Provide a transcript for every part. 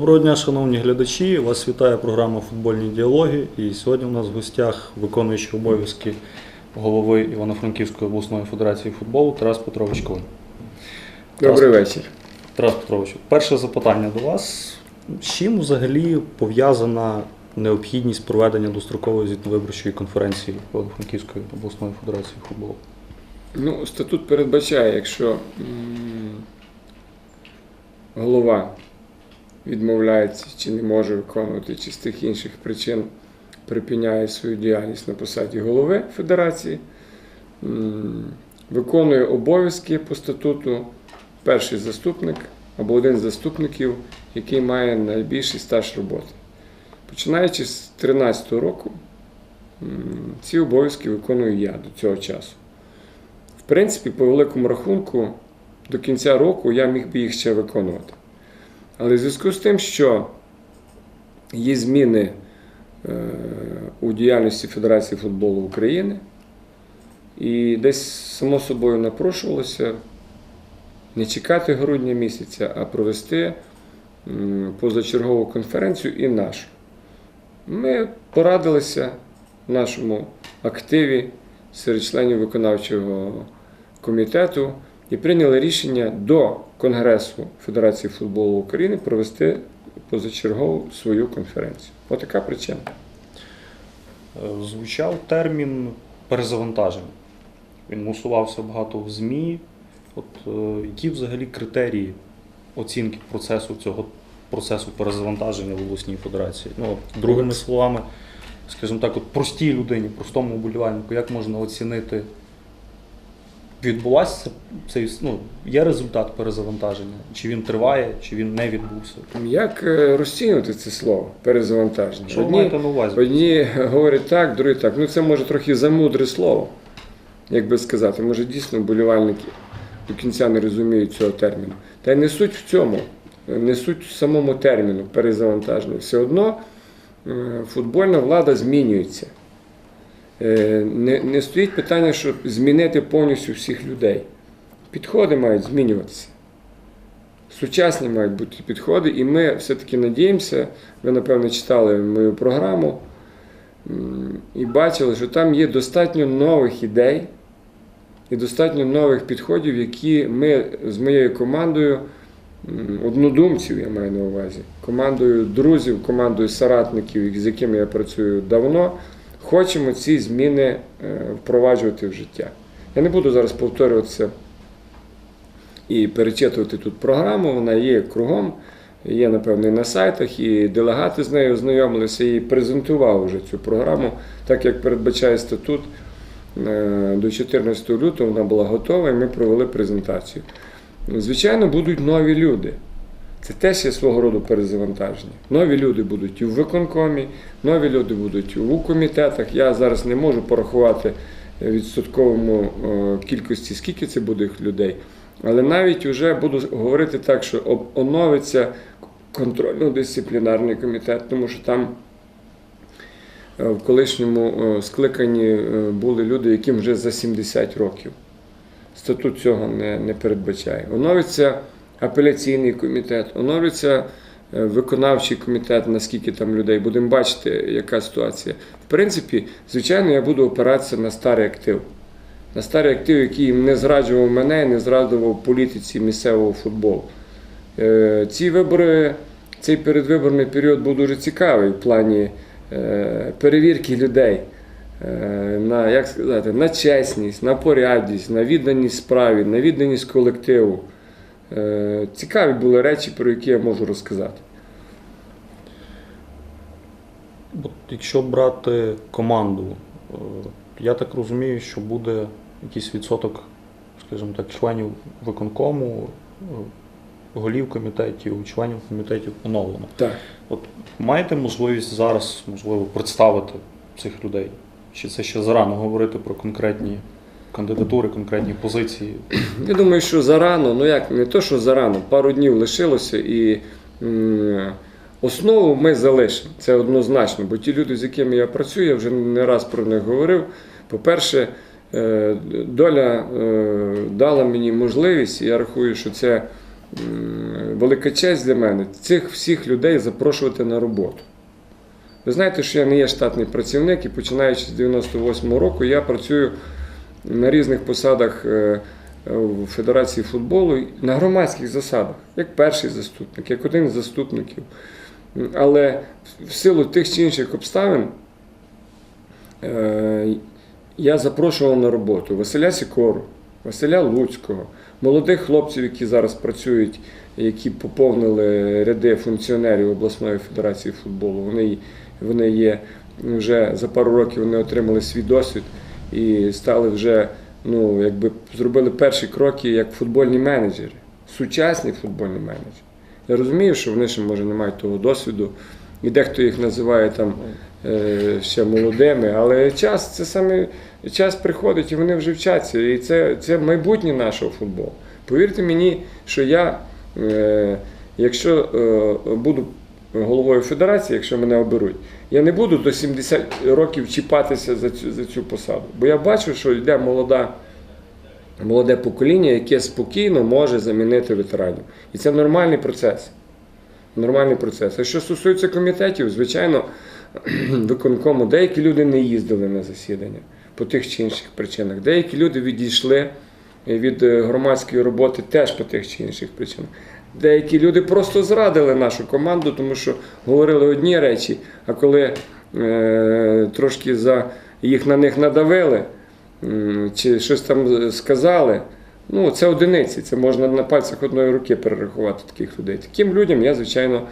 Доброго дня, шановні глядачі. Вас вітає програма Футбольні діалоги. І сьогодні у нас в гостях виконуючий обов'язки голови Івано-Франківської обласної федерації футболу Тарас Петрович Клин. Добрий вечір. Тарас Петрович, перше запитання до вас. З чим взагалі пов'язана необхідність проведення дострокової звітновиборчої конференції Івано-Франківської обласної федерації футболу? Ну, статут передбачає, якщо голова відмовляється чи не може виконувати, чи з тих інших причин припиняє свою діяльність на посаді голови федерації, виконує обов'язки по статуту перший заступник або один з заступників, який має найбільший стаж роботи. Починаючи з 2013 року, ці обов'язки виконую я до цього часу. В принципі, по великому рахунку, до кінця року я міг би їх ще виконувати. Але в зв'язку з тим, що є зміни е, у діяльності Федерації футболу України, і десь само собою напрошувалося не чекати грудня місяця, а провести позачергову конференцію і нашу. Ми порадилися в нашому активі серед членів виконавчого комітету і прийняли рішення до Конгресу Федерації футболу України провести позачергову свою конференцію. Отака причина. Е, Звучав термін перезавантаження. Він мусувався багато в ЗМІ. От е, які взагалі критерії оцінки процесу цього процесу перезавантаження в обласній федерації? Ну, другими словами, скажімо так, от простій людині, простому вболівальнику, як можна оцінити, відбулася цей ну, є результат перезавантаження? Чи він триває, чи він не відбувся? Як е, розцінювати це слово перезавантаження? Що Одні, маєте на увазі? одні говорять так, другі так. Ну це може трохи замудре слово, як би сказати. Може дійсно вболівальники до кінця не розуміють цього терміну. Та й не суть в цьому, не суть в самому терміну перезавантаження. Все одно футбольна влада змінюється. Е, Не, не стоїть питання, щоб змінити повністю всіх людей. Підходи мають змінюватися. Сучасні мають бути підходи, і ми все-таки надіємося, ви, напевно, читали мою програму і бачили, що там є достатньо нових ідей і достатньо нових підходів, які ми з моєю командою, однодумців, я маю на увазі, командою друзів, командою соратників, з якими я працюю давно, хочемо ці зміни е, впроваджувати в життя. Я не буду зараз повторюватися і перечитувати тут програму, вона є кругом, є, напевно, і на сайтах, і делегати з нею ознайомилися і презентував вже цю програму, так як передбачає статут. Е, До 14 лютого вона була готова, і ми провели презентацію. Звичайно, будуть нові люди. Це теж є свого роду перезавантаження. Нові люди будуть і в виконкомі, нові люди будуть у комітетах. Я зараз не можу порахувати е, відсотковому е, кількості, скільки це буде людей. Але навіть вже буду говорити так, що оновиться контрольно-дисциплінарний комітет, тому що там е, в колишньому скликанні були люди, яким вже за 70 років. Статут цього не, не передбачає. Оновиться апеляційний комітет, оновиться е, виконавчий комітет, наскільки там людей. Будемо бачити, яка ситуація. В принципі, звичайно, я буду опиратися на старий актив. На старий актив, який не зраджував мене, не зраджував політиці місцевого футболу. Е, Ці вибори, цей передвиборний період був дуже цікавий в плані е, перевірки людей на, як сказати, на чесність, на порядність, на відданість справі, на відданість колективу. Е, Цікаві були речі, про які я можу розказати. От якщо брати команду, е, я так розумію, що буде якийсь відсоток, скажімо так, членів виконкому, е, голів комітетів, членів комітетів оновлено. Так. От маєте можливість зараз, можливо, представити цих людей? Чи це ще зарано говорити про конкретні кандидатури, конкретні позиції? Я думаю, що зарано, ну як не то, що зарано, пару днів лишилося і основу ми залишимо. Це однозначно. Бо ті люди, з якими я працюю, я вже не раз про них говорив. По-перше, е, доля е, дала мені можливість, і я рахую, що це велика честь для мене цих всіх людей запрошувати на роботу. Ви знаєте, що я не є штатний працівник, і починаючи з 98-го року я працюю на різних посадах е, е, в Федерації футболу на громадських засадах, як перший заступник, як один з заступників. Але в силу тих чи інших обставин е, я запрошував на роботу Василя Сікору, Василя Луцького, молодих хлопців, які зараз працюють, які поповнили ряди функціонерів обласної федерації футболу. Вони, вони є вже за пару років вони отримали свій досвід і стали вже, ну, якби зробили перші кроки як футбольні менеджери, сучасні футбольні менеджери. Я розумію, що вони ще може не мають того досвіду, і дехто їх називає там е, ще молодими, але час це саме час приходить, і вони вже вчаться. І це, це майбутнє нашого футболу. Повірте мені, що я, е, якщо е, буду головою федерації, якщо мене оберуть, я не буду до 70 років чіпатися за цю, за цю посаду. Бо я бачу, що йде молода. Молоде покоління, яке спокійно може замінити ветеранів. І це нормальний процес. Нормальний процес. А що стосується комітетів, звичайно, виконкому деякі люди не їздили на засідання по тих чи інших причинах. Деякі люди відійшли від е, громадської роботи теж по тих чи інших причинах. Деякі люди просто зрадили нашу команду, тому що говорили одні речі, а коли е, трошки за їх на них надавили, чи щось там сказали. Ну, це одиниці, це можна на пальцях одної руки перерахувати таких людей. Таким людям я, звичайно,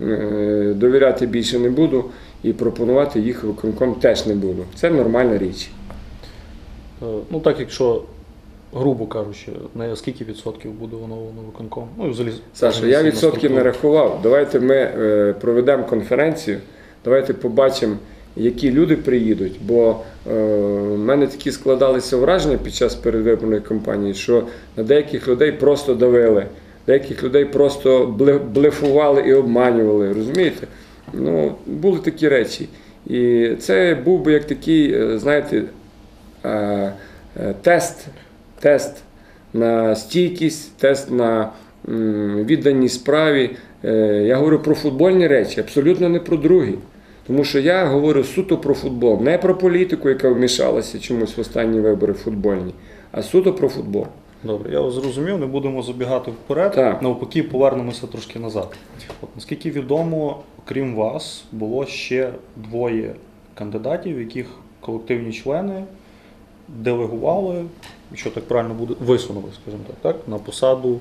е, довіряти більше не буду і пропонувати їх виконком теж не буду. Це нормальна річ. Е, Ну так, якщо, грубо кажучи, на скільки відсотків буде на виконком? Ну, і взагалі, Саша, я на відсотків не рахував. Давайте ми е, проведемо конференцію, давайте побачимо, які люди приїдуть. Бо е, в мене такі складалися враження під час передвиборної кампанії, що на деяких людей просто давили, деяких людей просто блефували і обманювали. Розумієте? Ну, були такі речі. І це був би як такий, е, знаєте, е, е, тест, тест на стійкість, тест на відданість справі. Е, Я говорю про футбольні речі, абсолютно не про другі. Тому що я говорю суто про футбол, не про політику, яка вмішалася чомусь в останні вибори футбольні, а суто про футбол. Добре, я вас зрозумів, не будемо забігати вперед. Так. Навпаки, повернемося трошки назад. От наскільки відомо, крім вас, було ще двоє кандидатів, яких колективні члени делегували, якщо так правильно буде, висунули, скажімо так, так на посаду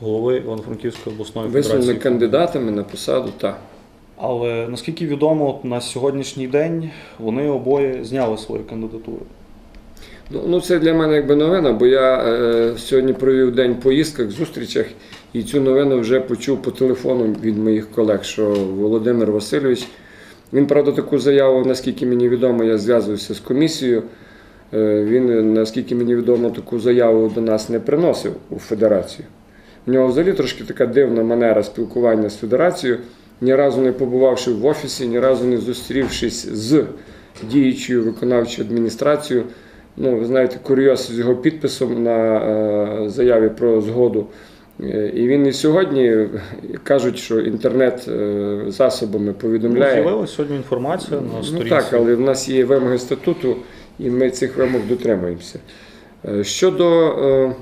голови Івано-Франківської обласної Висунули кандидатами на посаду, так. Але наскільки відомо, на сьогоднішній день вони обоє зняли свої кандидатури. Ну, ну це для мене якби новина, бо я е, сьогодні провів день в поїздках, зустрічах, і цю новину вже почув по телефону від моїх колег, що Володимир Васильович. Він, правда, таку заяву, наскільки мені відомо, я зв'язувався з комісією. Е, він, наскільки мені відомо, таку заяву до нас не приносив у федерацію. У нього взагалі трошки така дивна манера спілкування з федерацією. Ні разу не побувавши в офісі, ні разу не зустрівшись з діючою виконавчою адміністрацією. Ну, ви знаєте, курйоз з його підписом на е, заяві про згоду. Е, І він і сьогодні е, кажуть, що інтернет е, засобами повідомляє. Ну, З'явилася сьогодні інформація на Ну так, але в нас є вимоги статуту, і ми цих вимог дотримуємося. Е, Щодо е,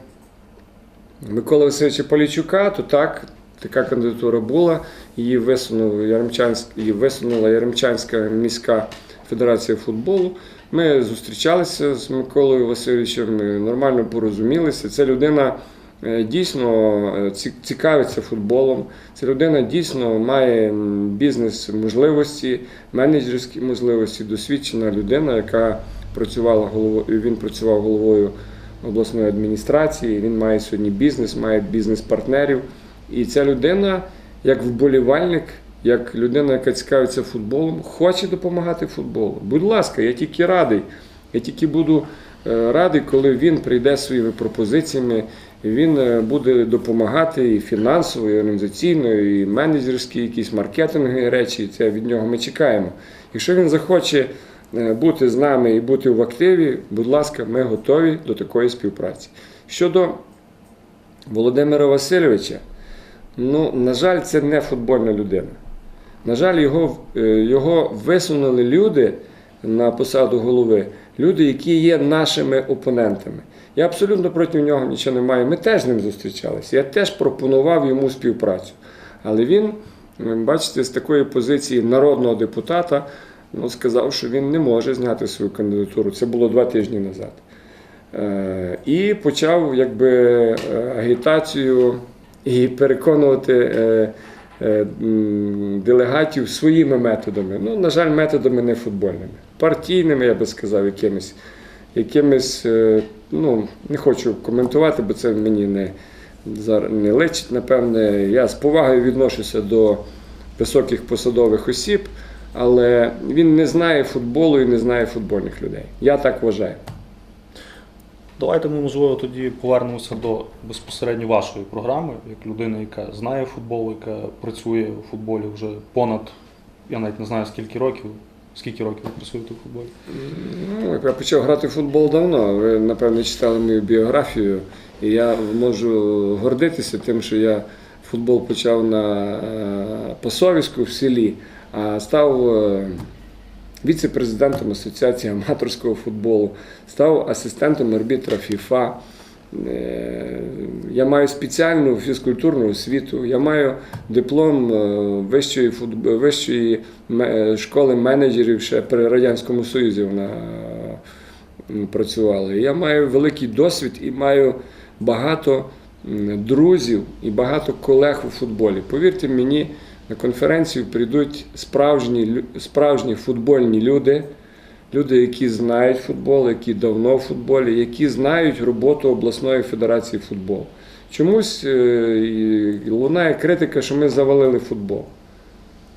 Миколи Васильовича Полічука, то так, така кандидатура була. Її висунув Яремчанськ, її висунула Яремчанська міська федерація футболу. Ми зустрічалися з Миколою Васильовичем, нормально порозумілися. Це людина е, дійсно цікавиться футболом. Ця людина дійсно має бізнес-можливості, менеджерські можливості, досвідчена людина, яка працювала головою, він працював головою обласної адміністрації. Він має сьогодні бізнес, має бізнес-партнерів. І ця людина, як вболівальник, як людина, яка цікавиться футболом, хоче допомагати футболу. Будь ласка, я тільки радий. Я тільки буду е, радий, коли він прийде своїми пропозиціями. Він е, буде допомагати і фінансово, і організаційно, і менеджерські, якісь маркетингові речі. Це від нього ми чекаємо. Якщо він захоче бути з нами і бути в активі, будь ласка, ми готові до такої співпраці. Щодо Володимира Васильовича, ну, на жаль, це не футбольна людина. На жаль, його, е, його висунули люди на посаду голови, люди, які є нашими опонентами. Я абсолютно проти нього нічого не маю. Ми теж з ним зустрічалися. Я теж пропонував йому співпрацю. Але він, бачите, з такої позиції народного депутата ну, сказав, що він не може зняти свою кандидатуру. Це було два тижні назад. Е, І почав якби е, агітацію і переконувати е, делегатів своїми методами. Ну, на жаль, методами не футбольними, партійними, я би сказав, якимись, якимись ну, не хочу коментувати, бо це мені не, не личить, напевне. Я з повагою відношуся до високих посадових осіб, але він не знає футболу і не знає футбольних людей. Я так вважаю. Давайте ми, можливо, тоді повернемося до безпосередньо вашої програми, як людина, яка знає футбол, яка працює у футболі вже понад, я навіть не знаю скільки років. Скільки років ви працюєте у футболі? Ну, я почав грати в футбол давно. Ви, напевно, читали мою біографію, і я можу гордитися тим, що я футбол почав на е, в селі, став е, віце-президентом Асоціації аматорського футболу, став асистентом арбітра ФІФА. Е, Я маю спеціальну фізкультурну освіту, я маю диплом е, вищої, футб... вищої школи менеджерів ще при Радянському Союзі вона працювала. Я маю великий досвід і маю багато друзів і багато колег у футболі. Повірте мені, на конференцію прийдуть справжні, справжні футбольні люди. Люди, які знають футбол, які давно в футболі, які знають роботу обласної федерації футболу. Чомусь е, лунає критика, що ми завалили футбол.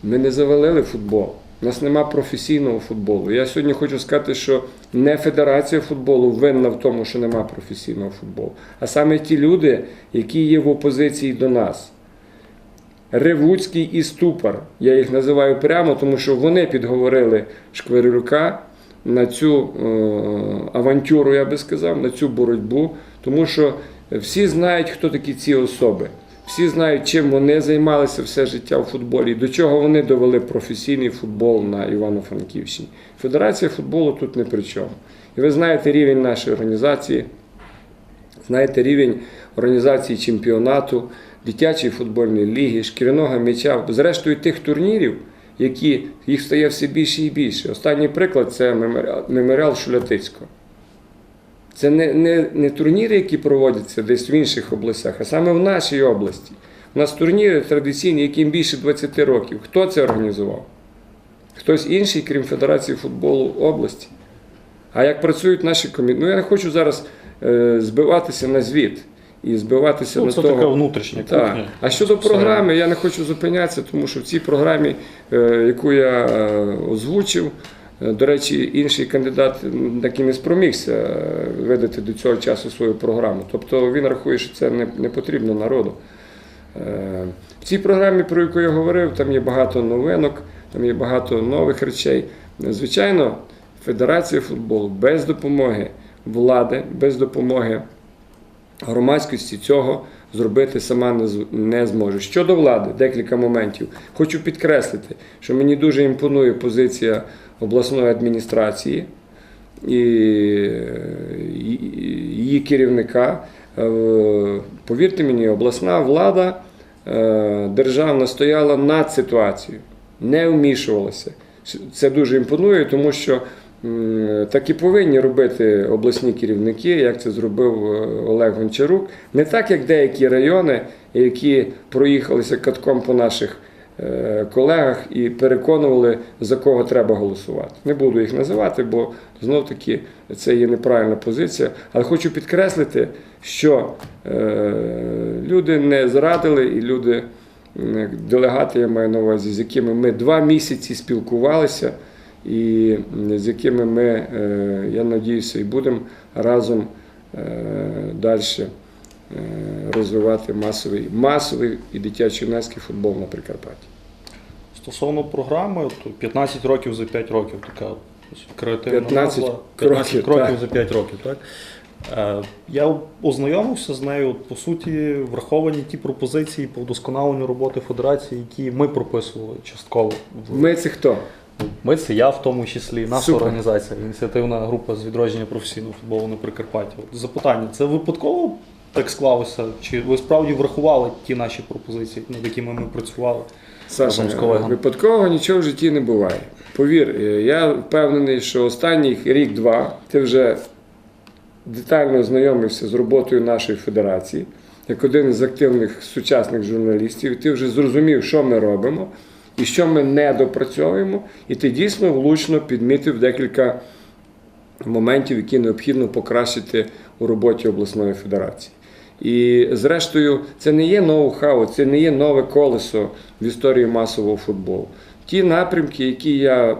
Ми не завалили футбол. У нас нема професійного футболу. Я сьогодні хочу сказати, що не Федерація футболу винна в тому, що нема професійного футболу, а саме ті люди, які є в опозиції до нас. Ревуцький і Ступар. Я їх називаю прямо, тому що вони підговорили Шкварилюка на цю е, авантюру, я би сказав, на цю боротьбу, тому що всі знають, хто такі ці особи. Всі знають, чим вони займалися все життя в футболі, до чого вони довели професійний футбол на Івано-Франківщині. Федерація футболу тут не при чому. І ви знаєте рівень нашої організації, знаєте рівень організації чемпіонату, дитячої футбольної ліги, шкіряного м'яча, зрештою тих турнірів, які їх стає все більше і більше. Останній приклад це меморіал, Шулятицького. Це не, не, не турніри, які проводяться десь в інших областях, а саме в нашій області. У нас турніри традиційні, яким більше 20 років. Хто це організував? Хтось інший, крім Федерації футболу області. А як працюють наші комітети? Ну я не хочу зараз е, збиватися на звіт і збиватися Ну, на це того. така внутрішня Так. кухня. А щодо програми, я не хочу зупинятися, тому що в цій програмі, е, яку я е, озвучив, е, до речі, інший кандидат так і не спромігся видати до цього часу свою програму. Тобто він рахує, що це не, не потрібно народу. В цій програмі, про яку я говорив, там є багато новинок, там є багато нових речей. Звичайно, Федерація футболу без допомоги влади, без допомоги громадськості цього зробити сама не зможе. Щодо влади, декілька моментів. Хочу підкреслити, що мені дуже імпонує позиція обласної адміністрації і її керівника. Е, Повірте мені, обласна влада е, державна стояла над ситуацією, не вмішувалася. Це дуже імпонує, тому що так і повинні робити обласні керівники, як це зробив е, Олег Гончарук. Не так, як деякі райони, які проїхалися катком по наших е, колегах і переконували, за кого треба голосувати. Не буду їх називати, бо знов таки це є неправильна позиція. Але хочу підкреслити, що е, люди не зрадили і люди, делегати, я маю на увазі, з якими ми два місяці спілкувалися, і з якими ми, е, я надіюся, і будемо разом далі розвивати масовий, масовий і дитячо-юнацький футбол на Прикарпатті. Стосовно програми, то 15 років за 5 років така креативна 15 назва. 15 кроків, кроків за 5 років, так? Е, Я ознайомився з нею. По суті, враховані ті пропозиції по вдосконаленню роботи федерації, які ми прописували частково. Ми це хто? Ми це я в тому числі, наша Супер. організація, ініціативна група з відродження професійного футболу на Прикарпатті. От Запитання: це випадково так склалося? Чи ви справді врахували ті наші пропозиції, над якими ми працювали? Саша, випадкового нічого в житті не буває. Повір, е, я впевнений, що останній рік-два ти вже детально ознайомився з роботою нашої федерації, як один з активних сучасних журналістів, і ти вже зрозумів, що ми робимо і що ми не допрацьовуємо, і ти дійсно влучно підмітив декілька моментів, які необхідно покращити у роботі обласної федерації. І зрештою, це не є ноу-хау, це не є нове колесо в історії масового футболу. Ті напрямки, які я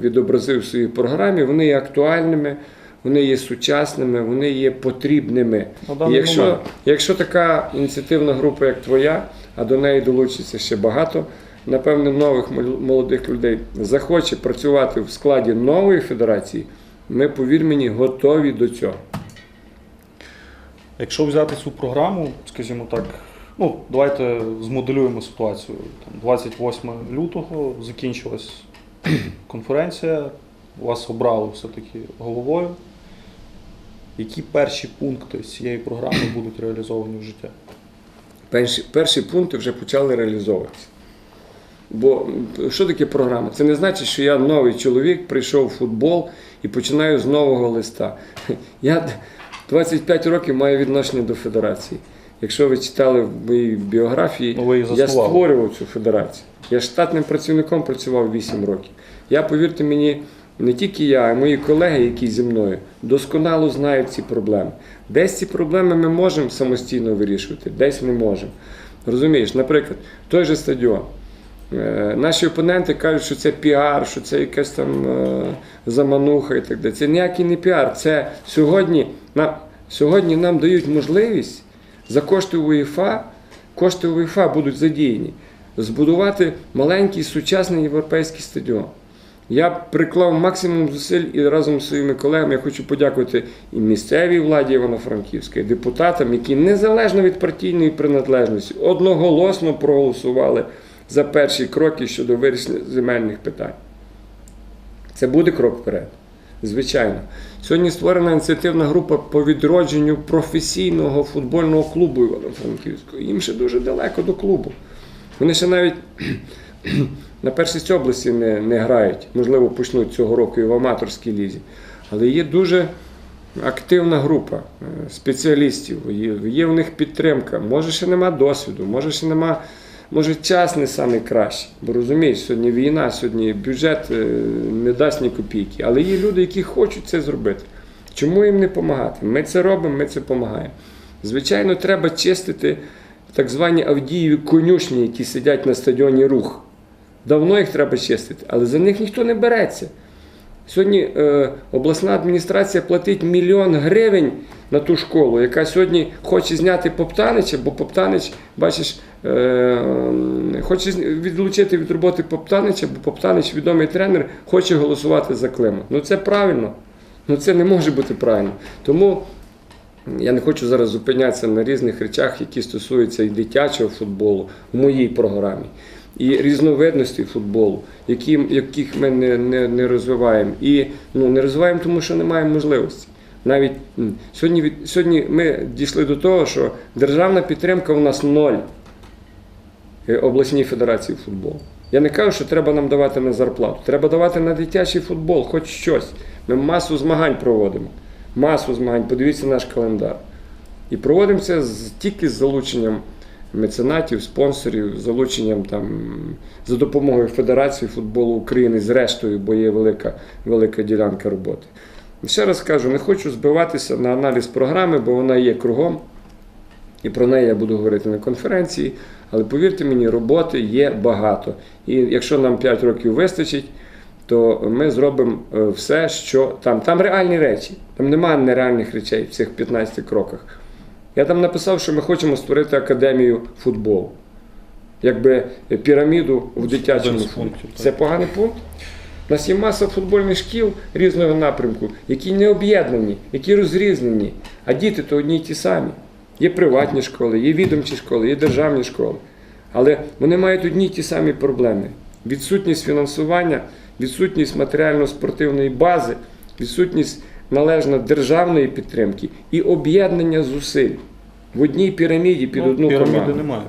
відобразив в своїй програмі, вони є актуальними, вони є сучасними, вони є потрібними. І якщо, якщо така ініціативна група, як твоя, а до неї долучиться ще багато, напевне, нових молодих людей захоче працювати в складі нової федерації, ми, повір мені, готові до цього. Якщо взяти цю програму, скажімо так, ну давайте змоделюємо ситуацію. Там 28 лютого закінчилась конференція, вас обрали все-таки головою. Які перші пункти з цієї програми будуть реалізовані в життя? Перші, перші пункти вже почали реалізовуватися. Бо що таке програма? Це не значить, що я новий чоловік, прийшов в футбол і починаю з нового листа. Я 25 років маю відношення до федерації. Якщо ви читали в моїй біографії, Ну, я створював цю федерацію. Я штатним працівником працював 8 років. Я, повірте мені, не тільки я, а й мої колеги, які зі мною, досконало знають ці проблеми. Десь ці проблеми ми можемо самостійно вирішувати, десь не можемо. Розумієш, наприклад, той же стадіон. Е, Наші опоненти кажуть, що це піар, що це якась там е, замануха і так далі. Це ніякий не піар. Це сьогодні нам, сьогодні нам дають можливість за кошти УЄФА, кошти УЄФА будуть задіяні, збудувати маленький сучасний європейський стадіон. Я приклав максимум зусиль і разом з своїми колегами я хочу подякувати і місцевій владі Івано-Франківська, і депутатам, які незалежно від партійної приналежності одноголосно проголосували за перші кроки щодо вирішення земельних питань. Це буде крок вперед. Звичайно. Сьогодні створена ініціативна група по відродженню професійного футбольного клубу Івано-Франківського. Їм ще дуже далеко до клубу. Вони ще навіть на першість області не, не грають. Можливо, почнуть цього року і в аматорській лізі. Але є дуже активна група е, спеціалістів, є, в них підтримка. Може, ще нема досвіду, може, ще нема. Може, час не найкращий, бо розумієш, сьогодні війна, сьогодні бюджет е, не дасть ні копійки. Але є люди, які хочуть це зробити. Чому їм не допомагати? Ми це робимо, ми це допомагаємо. Звичайно, треба чистити так звані Авдієві конюшні, які сидять на стадіоні рух. Давно їх треба чистити, але за них ніхто не береться. Сьогодні е, обласна адміністрація платить мільйон гривень на ту школу, яка сьогодні хоче зняти Поптанича, бо Поптанич, бачиш, хоче відлучити від роботи Поптанича, бо Поптанич, відомий тренер, хоче голосувати за Климат. Ну це правильно. Ну це не може бути правильно. Тому я не хочу зараз зупинятися на різних речах, які стосуються і дитячого футболу в моїй програмі, і різновидності футболу, які, яких ми не, не, не розвиваємо. І ну, не розвиваємо, тому що не маємо можливості. Навіть сьогодні, сьогодні ми дійшли до того, що державна підтримка у нас ноль е, обласній федерації футболу. Я не кажу, що треба нам давати на зарплату. Треба давати на дитячий футбол, хоч щось. Ми масу змагань проводимо. Масу змагань. Подивіться наш календар. І проводимо це тільки з залученням меценатів, спонсорів, залученням там, за допомогою Федерації футболу України, зрештою, бо є велика, велика ділянка роботи. Ще раз кажу, не хочу збиватися на аналіз програми, бо вона є кругом. І про неї я буду говорити на конференції. Але повірте мені, роботи є багато. І якщо нам 5 років вистачить, то ми зробимо е, все, що там. Там реальні речі. Там немає нереальних речей в цих 15 кроках. Я там написав, що ми хочемо створити академію футболу. Якби піраміду в дитячому футболі. Це поганий пункт? У нас є маса футбольних шкіл різного напрямку, які не об'єднані, які розрізнені, а діти то одні й ті самі. Є приватні школи, є відомчі школи, є державні школи. Але вони мають одні й ті самі проблеми: відсутність фінансування, відсутність матеріально-спортивної бази, відсутність належно державної підтримки і об'єднання зусиль в одній піраміді під ну, одну піраміди команду. немає.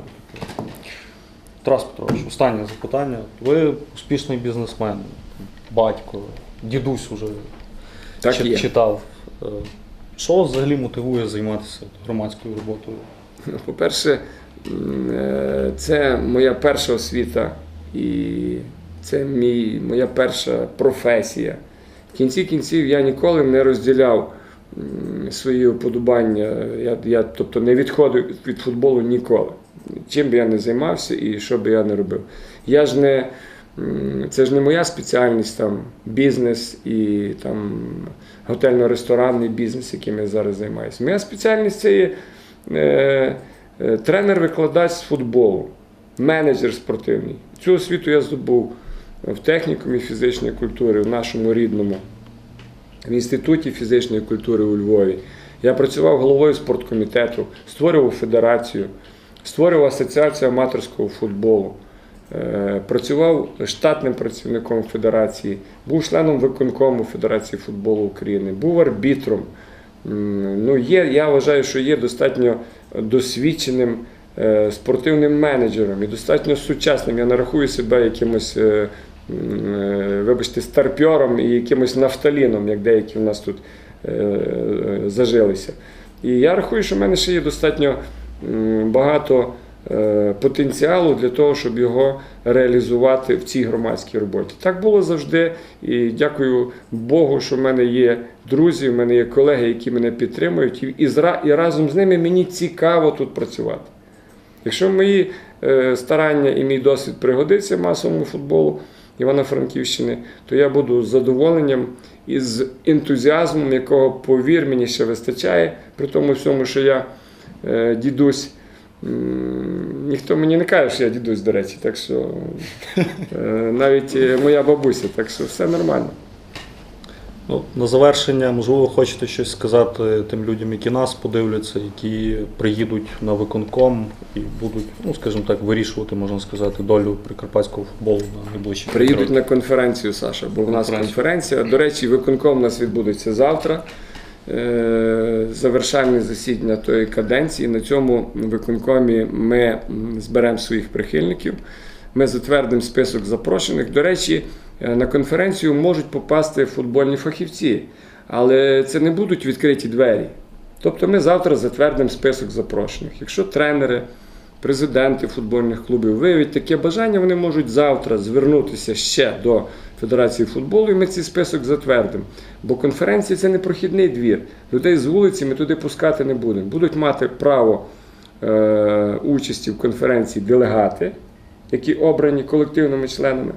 Тарас Петрович, останнє запитання. Ви успішний бізнесмен, батько, дідусь уже Так чи- читав. Що вас взагалі мотивує займатися громадською роботою? Ну, По-перше, е, це моя перша освіта і це мій, моя перша професія. В кінці кінців я ніколи не розділяв свої уподобання. Я, я тобто не відходив від футболу ніколи. Чим би я не займався і що би я не робив. Я ж не, це ж не моя спеціальність там бізнес і там готельно-ресторанний бізнес, яким я зараз займаюся. Моя спеціальність це є е, е, тренер-викладач з футболу, менеджер спортивний. Цю освіту я здобув в технікумі фізичної культури в нашому рідному, в інституті фізичної культури у Львові. Я працював головою спорткомітету, створював федерацію, створював асоціацію аматорського футболу. Е, Працював штатним працівником федерації, був членом виконкому Федерації футболу України, був арбітром. Ну, є, я вважаю, що є достатньо досвідченим е, спортивним менеджером і достатньо сучасним. Я не рахую себе якимось, е, вибачте, старпьором і якимось нафталіном, як деякі в нас тут зажилися. І я рахую, що в мене ще є достатньо багато потенціалу для того, щоб його реалізувати в цій громадській роботі. Так було завжди. І дякую Богу, що в мене є друзі, в мене є колеги, які мене підтримують, і, і, разом з ними мені цікаво тут працювати. Якщо мої е, старання і мій досвід пригодиться масовому футболу Івано-Франківщини, то я буду з задоволенням і з ентузіазмом, якого, повір мені, ще вистачає, при тому всьому, що я е, дідусь. Ніхто мені не каже, що я дідусь, до речі, так що е, навіть е, моя бабуся, так що все нормально. Ну, на завершення, можливо, хочете щось сказати тим людям, які нас подивляться, які приїдуть на виконком і будуть, ну скажімо так, вирішувати, можна сказати, долю прикарпатського футболу на найближчі Приїдуть на конференцію, Саша, бо в нас конференція. До речі, виконком у нас відбудеться завтра. Е, Завершальне засідання тої каденції. На цьому виконкомі ми зберемо своїх прихильників. Ми затвердимо список запрошених. До речі, е, на конференцію можуть попасти футбольні фахівці, але це не будуть відкриті двері. Тобто ми завтра затвердимо список запрошених. Якщо тренери, президенти футбольних клубів виявять таке бажання, вони можуть завтра звернутися ще до Федерації футболу, і ми цей список затвердимо. Бо конференція це не прохідний двір. Людей з вулиці ми туди пускати не будемо. Будуть мати право е, участі в конференції делегати, які обрані колективними членами,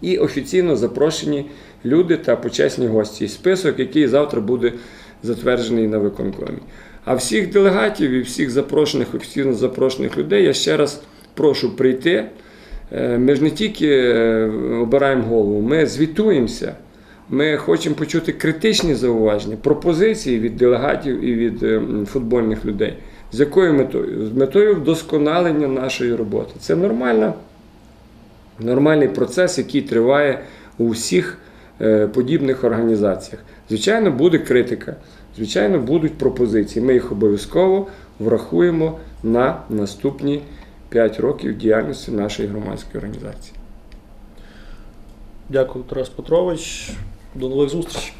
і офіційно запрошені люди та почесні гості. Список, який завтра буде затверджений на виконкомі. А всіх делегатів і всіх запрошених, офіційно запрошених людей я ще раз прошу прийти. Е, Ми ж не тільки е, обираємо голову, ми звітуємося. Ми хочемо почути критичні зауваження, пропозиції від делегатів і від е, футбольних людей. З якою метою? З метою вдосконалення нашої роботи. Це нормальна нормальний процес, який триває у всіх подібних організаціях. Звичайно, буде критика, звичайно, будуть пропозиції. Ми їх обов'язково врахуємо на наступні 5 років діяльності нашої громадської організації. Дякую, Тарас Петрович. До нових зустрічей.